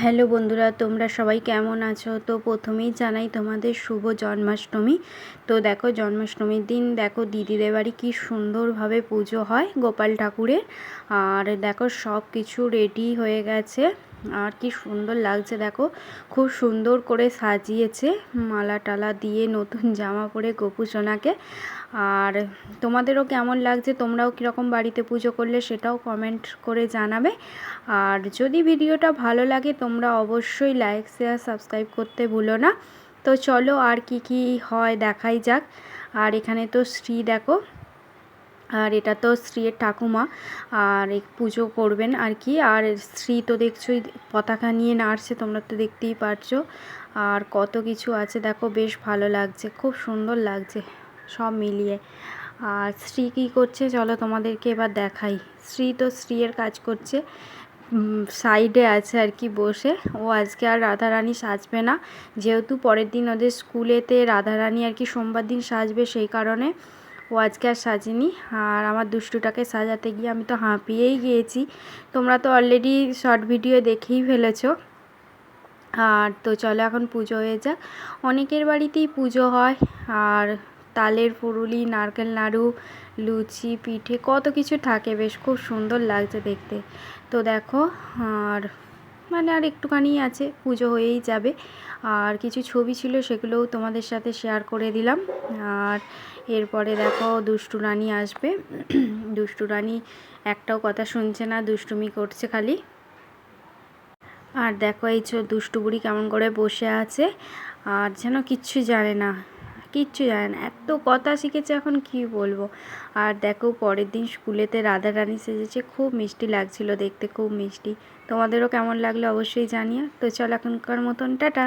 Hello বন্ধুরা, তোমরা সবাই কেমন আছো? তো প্রথমেই জানাই তোমাদের শুভ জন্মাষ্টমী। তো দেখো, জন্মাষ্টমীর দিন দেখো, দিদিদের বাড়ি কী সুন্দরভাবে পুজো হয় গোপাল ঠাকুরের। আর দেখো সব কিছু রেডি হয়ে গেছে। আর কি সুন্দর লাগছে, দেখো। খুব সুন্দর করে সাজিয়েছে মালা টালা দিয়ে নতুন জামা পরে গোপুসোনাকে আর তোমাদেরও কেমন লাগছে? তোমরাও কীরকম বাড়িতে পুজো করলে সেটাও কমেন্ট করে জানাবে। আর যদি ভিডিওটা ভালো লাগে, তোমরা অবশ্যই লাইক শেয়ার সাবস্ক্রাইব করতে ভুলো না। তো চলো আর কি কি হয় দেখাই যাক। আর এখানে তো শ্রী দেখো আর এটা তো স্ত্রীর ঠাকুমা, আর পুজো করবেন আর কি। আর স্ত্রী তো দেখছোই পতাকা নিয়ে নাড়ছে, তোমরা তো দেখতেই পারছ। আর কত কিছু আছে, দেখো বেশ ভালো লাগছে, খুব সুন্দর লাগছে সব মিলিয়ে। আর স্ত্রী কী করছে, চলো তোমাদেরকে এবার দেখাই। স্ত্রী তো স্ত্রীর কাজ করছে সাইডে আছে আর কি বসে। ও আজকে আর রাধারানী সাজবে না, যেহেতু পরের দিন ওদের স্কুলেতে রাধারানী আর কি সোমবার দিন সাজবে সেই কারণে। ও আজকে আর সাজিনি। আর আমার দুষ্টুটাকে সাজাতে গিয়ে আমি তো হাঁপিয়েই গিয়েছি। তোমরা তো অলরেডি শর্ট ভিডিও দেখেই ফেলেছো। আর তো চলো এখন পুজো হয়ে যাক। অনেকের বাড়িতেই পুজো হয়। আর তালের পুরুলি, নারকেল নাড়ু, লুচি, পিঠে কত কিছু থাকে। বেশ খুব সুন্দর লাগছে দেখতে। তো দেখো, আর মানে আর একটুখানি আছে, পুজো হয়েই যাবে। আর কিছু ছবি ছিল সেগুলোও তোমাদের সাথে শেয়ার করে দিলাম। আর এরপরে দেখো দুষ্টু রানী আসবে। দুষ্টু রানী একটাও কথা শুনছে না, দুষ্টুমি করছে খালি। আর দেখো এই দুষ্টু বুড়ি কেমন করে বসে আছে। আর যেন কিচ্ছু জানে না। কিচ্ছু জানে না। এত কথা শিখেছে এখন কি বলব? আর দেখো, পরের দিন স্কুলেতে রাধা রানী সেজেছে, খুব মিষ্টি লাগছিল দেখতে, খুব মিষ্টি। তোমাদেরও কেমন লাগল অবশ্যই জানিও। তো চল এখনকার মতন, টাটা।